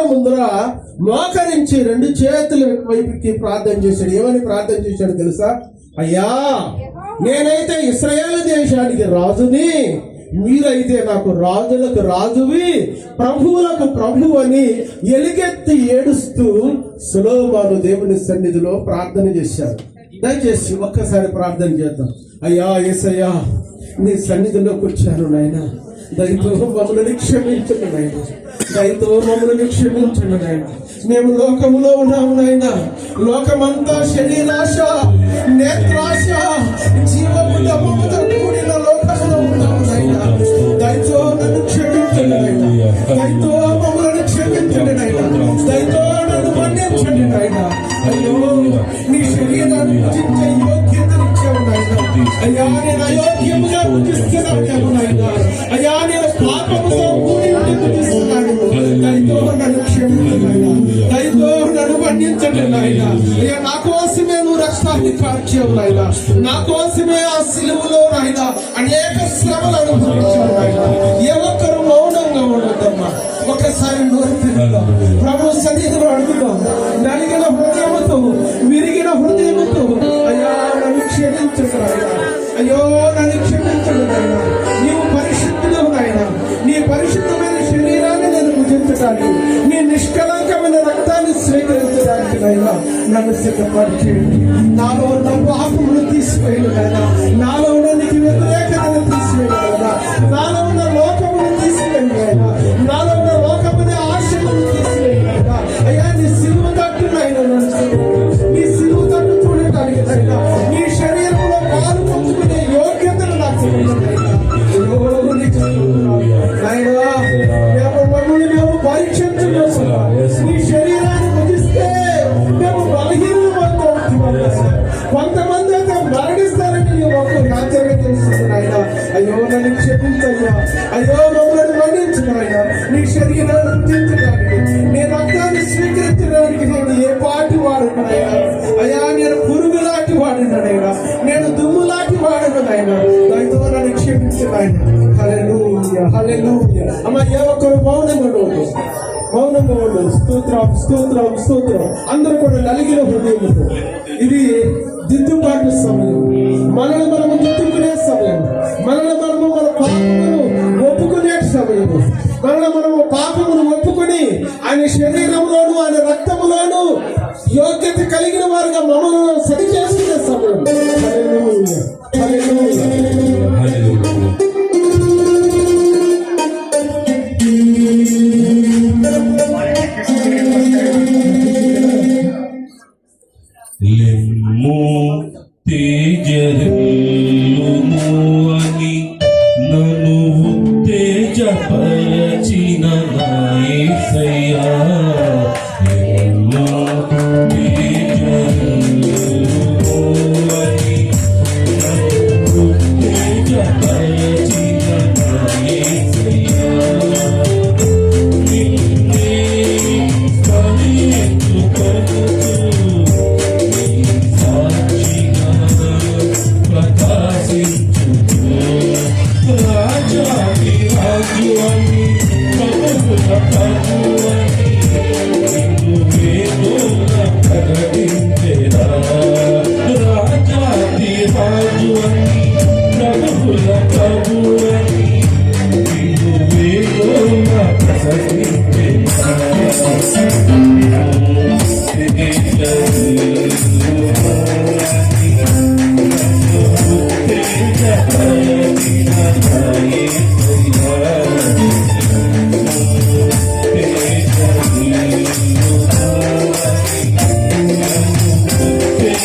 సముద్రం ముందర మోకరించి రెండు చేతుల వైపుకి ప్రార్థన చేశాడు. ఏమని ప్రార్థన చేశాడు తెలుసా? అయ్యా నేనైతే ఇస్రాయేల్ దేశానికి రాజుని. మీరైతే నాకు రాజులకు రాజువి ప్రభువులకు ప్రభు అని ఎలుగెత్తి ఏడుస్తూ సులోమాను దేవుని సన్నిధిలో ప్రార్థన చేశారు దయచేసి ఒక్కసారి ప్రార్థన చేద్దాం. అయ్యా ఏసయ్యా నీ సన్నిధిలో కూర్చాను నాయన. దయతో మమ్మల్ని క్షమించను నాయన. దయతో మమ్మల్ని క్షమించండి నాయన. మేము లోకములో ఉన్నాము నాయన. లోకమంతా శరీరాశ నేత్రాశ జీవము దమ్మముతో కూడిన లోకములో ఉన్నాము నాయన. దయతో నన్ను క్షమించండి నాయన. దయతో మమ్మల్ని క్షమించండి నాయన. దయతో నన్ను మన్నించండి నాయన. అయ్యో నీ శరీరాన్ని పూజించే యోగ్యతనిచ్చావు నాయన. అయ్యా నేను అయోగ్యముగా పూజిస్తున్నాను నాయన. అయ్యా నేను పాపముతో మన్నించండి నాయన అయ్యా నా కోసమే నువ్వు రక్తాన్ని కార్చావు నాయన నా కోసమే ఆ సిలువలో నాయన అనేక శ్రమలు అనుభవించావు నాయన ఏ ఒక్కరు మౌనంగా ఉండద్దమ్మా. ఒకసారి నోరు తిరుగుదాం. ప్రభు సన్నిధిలో అడుగుదాం. నలిగిన హృదయముతో విరిగిన హృదయముతో అయ్యా నన్ను క్షమించదు అయ్యో నన్ను క్షమించదు నాయన నీవు పరిశుద్ధుడు నాయన నీ పరిశుద్ధమైన శరీరాన్ని నేను భుజించడానికి నీ స్వీకరించడానికి నాయన నన్ను సిద్ధపరిచేయండి నాలో ఉన్న పాపమును తీసివేయండి నాయన నాలో ఉన్న నీకు అయ్యో నన్ను క్షమించయ్యా అయ్యో మమ్మల్ని మన్నించు నీ శరీరాన్ని భుజించడానికి నీ రక్తాన్ని స్వీకరించడానికి నేను ఏ పాటి వాడు అయ్యా నేను పురుగు లాంటి వాడిన నేను దుమ్ము లాంటి వాడిన దయతో నన్ను క్షమించు నాయన హల్లెలూయా అమ్మ ఏ ఒక్కరు మౌనంగా ఉండవద్దు మౌనంగా ఉండు స్తోత్రం స్తోత్రం స్తోత్రం అందరూ కూడా నలిగిన హృదయం ఇది దిద్దుబాటు సమయం మనల్ని శరీరంలోను ఆయన రక్తములోను యోగ్యత కలిగిన వారుగా మమ్మల్ని సరి చేసుకునే సమయం హల్లెలూయా. హల్లెలూయా. లెమ్ము అని నన్ను ఉత్తేజపరచిన ప్రభు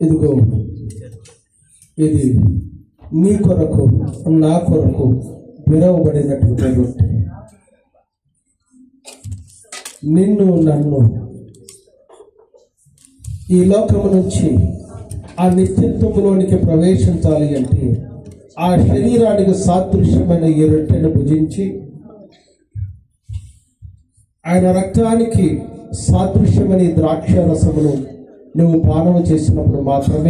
ఇదిగో ఇది నీ కొరకు నా కొరకు విరవబడినటువంటి రొట్టె. నిన్ను నన్ను ఈ లోకము నుంచి ఆ నిత్యత్వంలోనికి ప్రవేశించాలి అంటే ఆ శరీరానికి సాదృశ్యమైన ఈ రొట్టెను భుజించి ఆయన రక్తానికి సాదృశ్యమని ద్రాక్ష రసమును నువ్వు పానము చేసినప్పుడు మాత్రమే